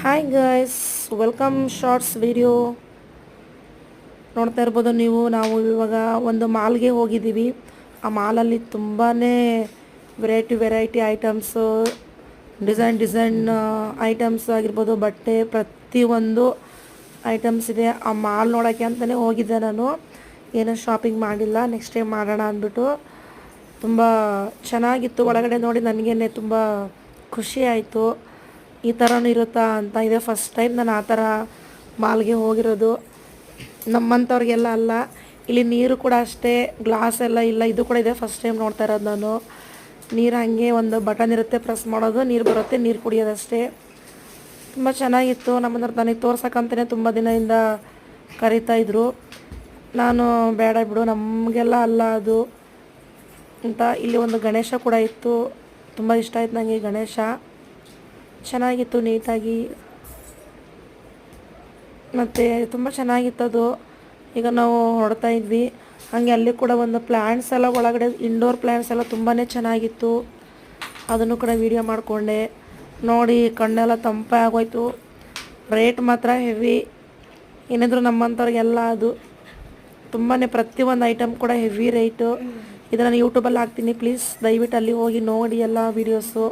Hi guys welcome shorts video ನೋಡ್ತಾ ಇರ್ಬೋದು ನೀವು, ನಾವು ಇವಾಗ ಒಂದು ಮಾಲ್ಗೆ ಹೋಗಿದ್ದೀವಿ. ಆ ಮಾಲಲ್ಲಿ ತುಂಬಾ variety variety items design design items ಆಗಿರ್ಬೋದು, ಬಟ್ಟೆ ಪ್ರತಿಯೊಂದು ಐಟಮ್ಸ್ ಇದೆ. ಆ ಮಾಲ್ ನೋಡೋಕ್ಕೆ ಅಂತಲೇ ಹೋಗಿದ್ದೆ ನಾನು. ಏನೂ ಶಾಪಿಂಗ್ ಮಾಡಿಲ್ಲ ನೆಕ್ಸ್ಟ್ ಟೈಮ್ ಮಾಡೋಣ ಅಂದ್ಬಿಟ್ಟು. ತುಂಬ ಚೆನ್ನಾಗಿತ್ತು. ಒಳಗಡೆ ನೋಡಿ ನನಗೇನೆ ತುಂಬ ಖುಷಿ ಆಯಿತು. ಈ ಥರನೂ ಇರುತ್ತಾ ಅಂತ ಇದೆ ಫಸ್ಟ್ ಟೈಮ್ ನಾನು ಆ ಥರ ಮಾಲ್ಗೆ ಹೋಗಿರೋದು. ನಮ್ಮಂಥವ್ರಿಗೆಲ್ಲ ಅಲ್ಲ. ಇಲ್ಲಿ ನೀರು ಕೂಡ ಅಷ್ಟೇ ಗ್ಲಾಸ್ ಎಲ್ಲ ಇಲ್ಲ, ಇದು ಕೂಡ ಇದೆ ಫಸ್ಟ್ ಟೈಮ್ ನೋಡ್ತಾ ಇರೋದು ನಾನು. ನೀರು ಹಾಗೆ ಒಂದು ಬಟನ್ ಇರುತ್ತೆ ಪ್ರೆಸ್ ಮಾಡೋದು, ನೀರು ಬರುತ್ತೆ, ನೀರು ಕುಡಿಯೋದಷ್ಟೇ ತುಂಬ ಚೆನ್ನಾಗಿತ್ತು. ನಮ್ಮಂದ್ರೆ ನನಗೆ ತೋರ್ಸಕ್ಕಂತಲೇ ತುಂಬ ದಿನದಿಂದ ಕರೀತಾ ಇದ್ರು. ನಾನು ಬೇಡ ಬಿಡು, ನಮಗೆಲ್ಲ ಅಲ್ಲ ಅದು ಅಂತ. ಇಲ್ಲಿ ಒಂದು ಗಣೇಶ ಕೂಡ ಇತ್ತು. ತುಂಬ ಇಷ್ಟ ಆಯ್ತು ನನಗೆ ಗಣೇಶ. ಚೆನ್ನಾಗಿತ್ತು ನೀಟಾಗಿ. ಮತ್ತು ತುಂಬ ಚೆನ್ನಾಗಿತ್ತು ಅದು ಈಗ ನಾವು ಹೊಡ್ತಾ ಇದ್ವಿ. ಹಾಗೆ ಅಲ್ಲಿ ಕೂಡ ಒಂದು ಪ್ಲ್ಯಾಂಟ್ಸ್ ಎಲ್ಲ ಒಳಗಡೆ ಇಂಡೋರ್ ಪ್ಲ್ಯಾಂಟ್ಸ್ ಎಲ್ಲ ತುಂಬಾ ಚೆನ್ನಾಗಿತ್ತು. ಅದನ್ನು ಕೂಡ ವೀಡಿಯೋ ಮಾಡಿಕೊಂಡೆ. ನೋಡಿ, ಕಣ್ಣೆಲ್ಲ ತಂಪೆ ಆಗೋಯ್ತು. ರೇಟ್ ಮಾತ್ರ ಹೆವಿ ಏನಿದ್ರು ನಮ್ಮಂಥವ್ರಿಗೆಲ್ಲ ಅದು ತುಂಬಾ ಪ್ರತಿಯೊಂದು ಐಟಮ್ ಕೂಡ ಹೆವಿ ರೇಟು ಇದನ್ನು ಯೂಟ್ಯೂಬಲ್ಲಿ ಹಾಕ್ತೀನಿ. ಪ್ಲೀಸ್ ದಯವಿಟ್ಟು ಅಲ್ಲಿ ಹೋಗಿ ನೋಡಿ ಎಲ್ಲ ವೀಡಿಯೋಸು